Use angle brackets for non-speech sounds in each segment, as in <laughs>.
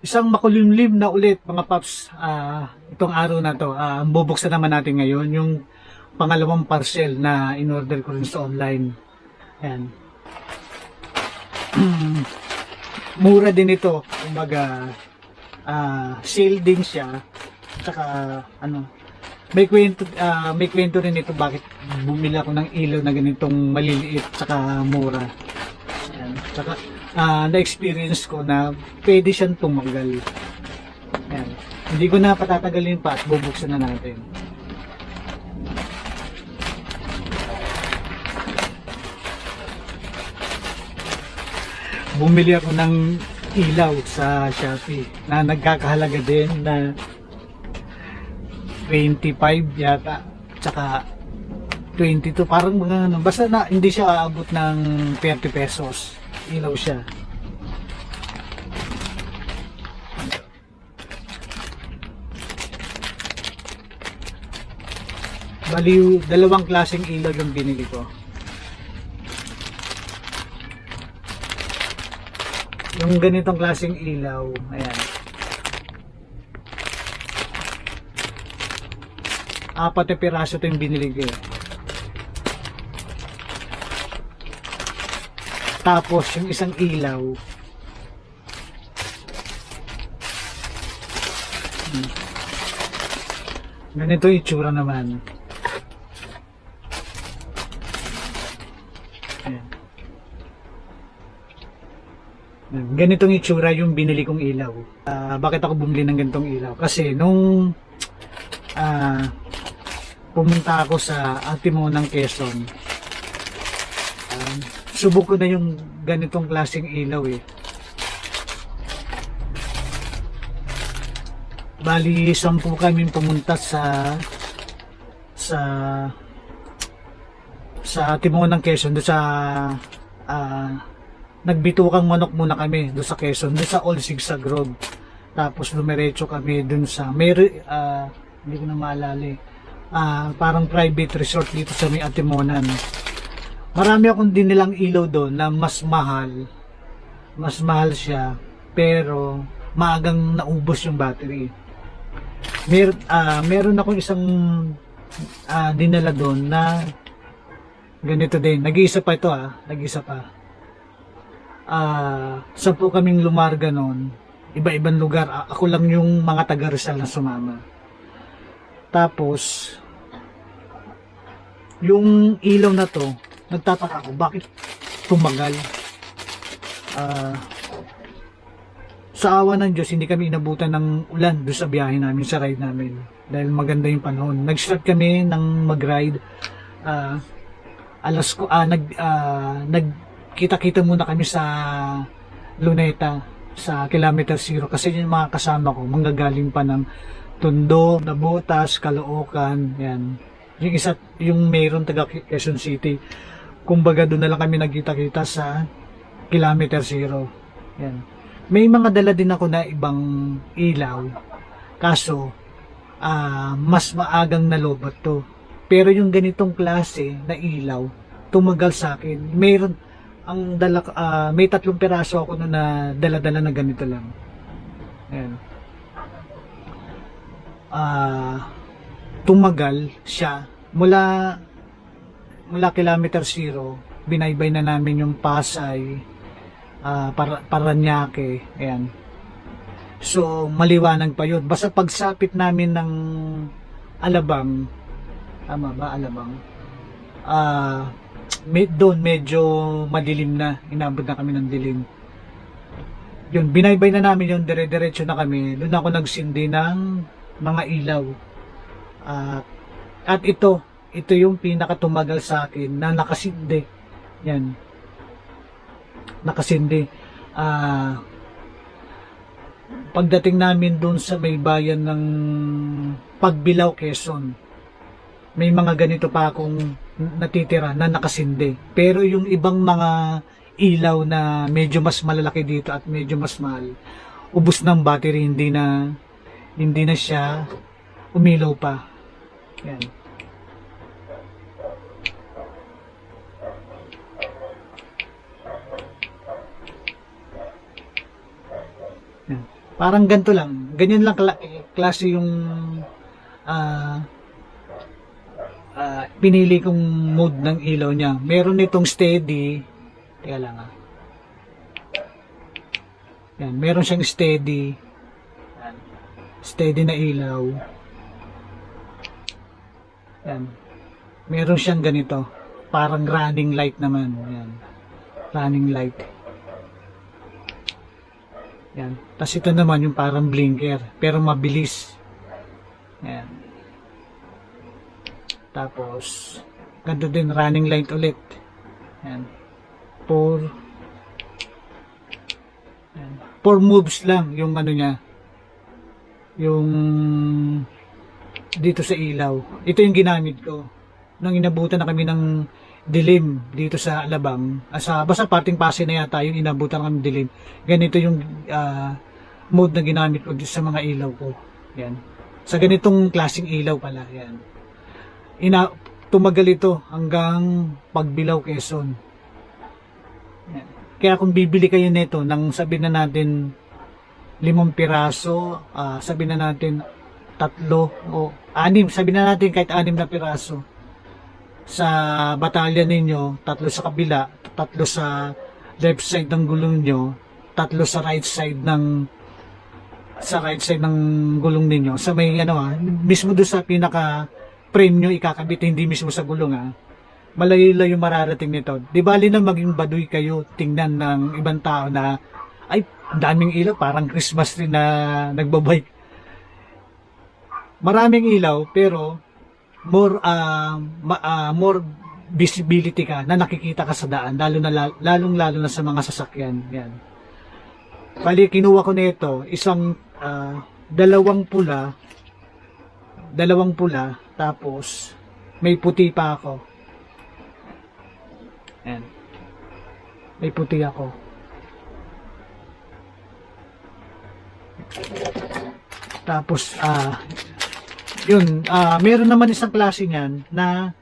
Isang makulimlim na ulit mga paps ah, itong araw na to. Ang bubuksan naman natin ngayon yung pangalawang parcel na in-order ko rin sa online. Ayan. <clears throat> Mura din ito. Kumbaga, ah, sale din siya. Tsaka, ano, may kwento, ah, may kwento rin ito bakit bumili ako ng ilaw na ganitong maliliit tsaka mura. Ayan. Tsaka, ah, na-experience ko na pwede siyang tumagal. Ayan. Hindi ko na patatagalin pa at bubuksan na natin. Bumili ako ng ilaw sa Shopee na nagkakahalaga din na 25 yata tsaka 22 parang mga ano basta na hindi siya aabot ng 30 pesos ilaw siya Bali, dalawang klaseng ilaw yung binili ko. Yung ganitong klaseng ilaw, ayan. Apat na piraso ito yung binili ko. eh. Tapos, yung isang ilaw, ganito yung itsura naman. Ayan. Ganitong itsura yung binili kong ilaw. Ah, bakit ako bumili ng ganitong ilaw? Kasi nung ah, pumunta ako sa Atimo ng Quezon, subok ko na yung ganitong klaseng ilaw eh. Bali, sampu kami pumunta sa sa sa Timon ng Quezon doon sa ah, nagbitukang manok muna kami doon sa Quezon doon sa Old Sigsag Road tapos dumiretso kami doon sa may ah, hindi ko na maalala eh. Ah, parang private resort dito sa may Atimonan marami akong dinilang ilaw doon na mas mahal mas mahal siya pero maagang naubos yung battery Mer ah, meron akong isang ah, dinala doon na ganito din. Nag-iisa pa ito ah. Nag-iisa pa. Ah, sampu kaming lumarga noon. Iba-ibang lugar. Ako lang yung mga taga Rizal na sumama. Tapos, yung ilaw na to, nagtataka ako, bakit tumagal? Ah, sa awa ng Diyos, hindi kami inabutan ng ulan doon sa biyahe namin, sa ride namin. Dahil maganda yung panahon. Nag-start kami ng mag-ride. ah, alas ko, ah, nag, ah, nagkita-kita muna kami sa Luneta, sa kilometer zero. Kasi yung mga kasama ko, manggagaling pa ng Tondo, Nabotas, Caloocan, yan. Yung isa, yung mayroon taga Quezon City. Kumbaga doon na lang kami nagkita-kita sa kilometer zero. Yan. May mga dala din ako na ibang ilaw. Kaso, ah, mas maagang nalobot to. Pero yung ganitong klase na ilaw, tumagal sa akin. Mayroon, ang dala, ah, may tatlong piraso ako na, na dala-dala na ganito lang. Ayan. Ah, tumagal siya mula mula kilometer zero binaybay na namin yung Pasay ah para Paranaque ayan. So maliwanag pa yun. Basta pagsapit namin ng Alabang tama ba Alabang? Ah med doon medyo madilim na inabot na kami ng dilim. Yun binaybay na namin yun dire-diretso na kami. Doon ako nagsindi ng mga ilaw. Ah, at ito ito yung pinakatumagal sa akin na nakasindi. Yan. Nakasindi. Ah pagdating namin doon sa may bayan ng Pagbilao, Quezon may mga ganito pa akong natitira na nakasindi. Pero yung ibang mga ilaw na medyo mas malalaki dito at medyo mas mahal ubos ng battery hindi na hindi na siya umilaw pa. Yan Yan. Parang ganito lang. Ganyan lang kla- klase yung ah ah, pinili kong mode ng ilaw niya. Meron nitong steady. Teka lang ah. Yan, meron siyang steady. Steady na ilaw. Yan. Meron siyang ganito. Parang running light naman. Yan. Running light. Yan. Tapos ito naman yung parang blinker. Pero mabilis. Yan. Tapos, ganito din, running light ulit. Yan. Four. Yan. Four moves lang yung ano niya. Yung dito sa ilaw. Ito yung ginamit ko. Nang inabutan na kami ng dilim dito sa Alabang. Ah, sa, basta parting pase na yata yung inabutan ng dilim. Ganito yung ah, mode na ginamit ko sa mga ilaw ko. Yan. Sa ganitong klaseng ilaw pala. Yan. Ina, tumagal ito hanggang pagbilaw Quezon. Yan. Kaya kung bibili kayo nito nang sabihin na natin limang piraso, ah, sabihin na natin tatlo o anim, sabihin na natin kahit anim na piraso sa batalya ninyo, tatlo sa kabila, tatlo sa left side ng gulong nyo, tatlo sa right side ng sa right side ng gulong ninyo. Sa may ano ah, mismo doon sa pinaka frame nyo ikakabit, hindi mismo sa gulong ah. Malayo-layo mararating nito. Di bali na maging baduy kayo tingnan ng ibang tao na ay, daming ilaw, parang Christmas rin na nagbabike. Maraming ilaw, pero more ah, ma- ah, more visibility ka na nakikita ka sa daan lalo na lalong lalo na sa mga sasakyan yan. Bali kinuha ko nito isang ah, dalawang pula dalawang pula tapos may puti pa ako. Yan. May puti ako. Tapos ah yun, ah meron naman isang klase niyan na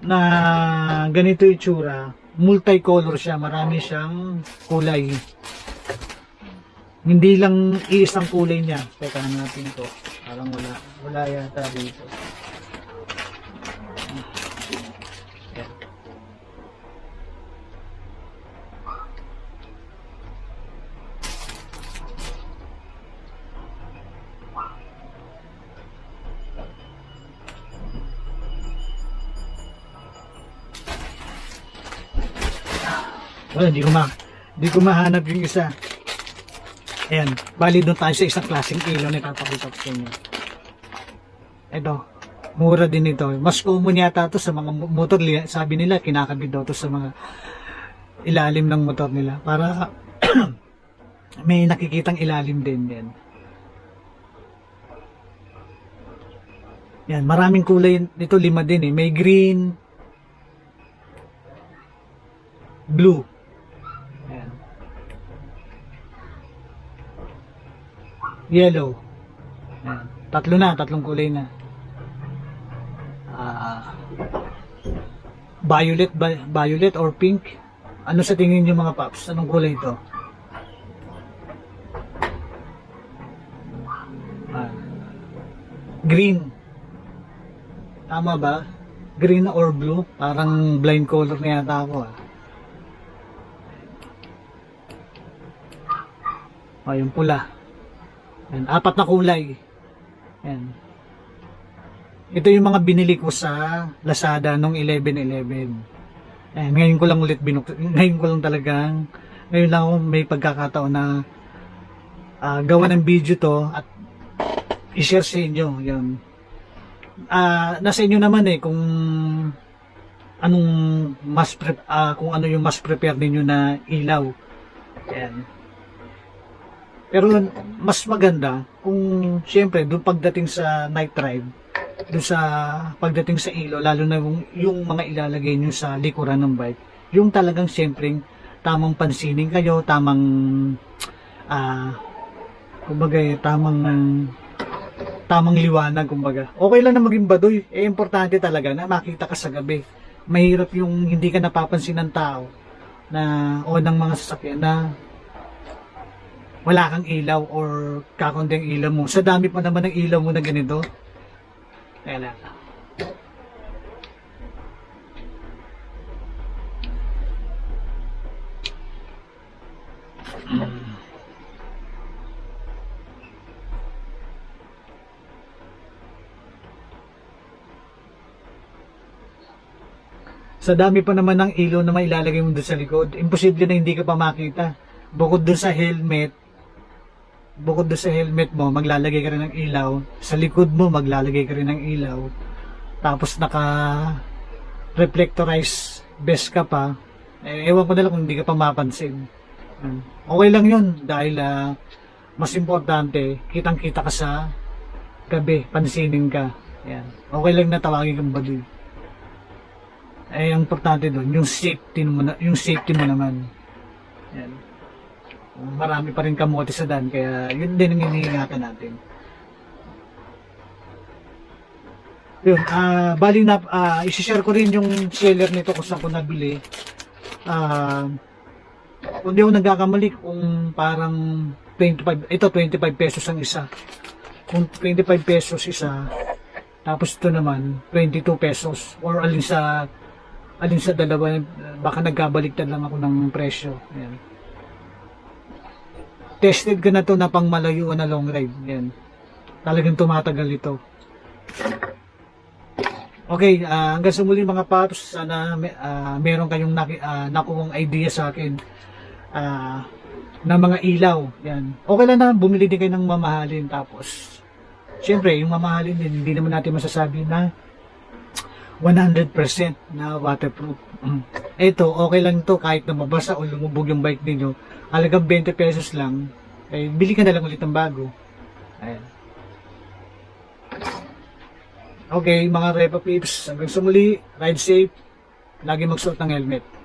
na ganito itsura. Multicolor siya, marami siyang kulay. Hindi lang iisang kulay niya. Teka na natin to. Parang wala, wala yata dito. Wala, hindi ko ma hindi ko mahanap yung isa. Ayan, bali doon tayo sa isang klaseng ilaw na ipapakita ko sa inyo. Ito, mura din ito. Mas common yata to sa mga mo- motor. Sabi nila, kinakabit daw to sa mga ilalim ng motor nila. Para <clears throat> may nakikitang ilalim din yan. Yan, maraming kulay nito, lima din eh. May green, blue. Ayan. Yellow. Ayan. Tatlo na, tatlong kulay na. Ah, violet, violet or pink. Ano sa tingin niyo mga paps? Anong kulay ito? Ah, green. Tama ba? Green or blue? Parang blind color na yata ako ah. O, yung pula. Yan, apat na kulay. Yan. Ito yung mga binili ko sa Lazada nung 11-11. Yan, ngayon ko lang ulit binuk... <laughs> Ngayon ko lang talagang... Ngayon lang ako may pagkakataon na ah, gawa ng video to at i-share sa inyo. Yan. Ah, nasa inyo naman eh kung anong mas pre- ah, kung ano yung mas prepare ninyo na ilaw. Yan. Pero mas maganda kung siyempre doon pagdating sa night drive, doon sa pagdating sa ilaw, lalo na yung, yung mga ilalagay nyo sa likuran ng bike, yung talagang siyempre tamang pansinin kayo, tamang ah kumbaga eh, tamang tamang liwanag kumbaga. Okay lang na maging baduy, eh importante talaga na makita ka sa gabi. Mahirap yung hindi ka napapansin ng tao na o ng mga sasakyan na wala kang ilaw or kakunti ang ilaw mo. Sa dami pa naman ng ilaw mo na ganito. Kaya lang. Sa dami pa naman ng ilaw na mailalagay mo doon sa likod, imposible na hindi ka pa makita. Bukod doon sa helmet, bukod sa helmet mo, maglalagay ka rin ng ilaw. Sa likod mo, maglalagay ka rin ng ilaw. Tapos naka reflectorized vest ka pa. Eh, ewan ko na kung hindi ka pa mapansin. Yan. Okay lang yun dahil ah, mas importante, kitang-kita ka sa gabi, pansinin ka. Yan. Okay lang na tawagin kang baduy. Eh, ang importante doon, yung safety mo, na, yung safety mo naman. Yan. Marami pa rin kamote sa dan, kaya yun din ang iniingatan natin. Yun, ah, bali na, ah, isi-share ko rin yung seller nito kung saan ko nabili. Ah, kung di ako nagkakamali, kung parang 25, ito 25 pesos ang isa. Kung 25 pesos isa, tapos ito naman, 22 pesos. Or alin sa, alin sa dalawa, baka nagkabaliktad lang ako ng presyo. Ayan. Tested ko na to na pang malayuan na long ride. Ayan. Talagang tumatagal ito. Okay, ah, hanggang sa muli mga paps, sana ah, meron kayong naki, ah, nakuhang idea sa akin ah, na mga ilaw. Yan. Okay lang na bumili din kayo ng mamahalin tapos Siyempre, yung mamahalin din, hindi naman natin masasabi na 100% na waterproof. <clears throat> Ito, okay lang to kahit na mabasa o lumubog yung bike ninyo. Halagang 20 pesos lang. Eh, bili ka na lang ulit ng bago. Ayan. Okay, mga Repa Peeps, hanggang sa muli, ride safe, lagi magsuot ng helmet.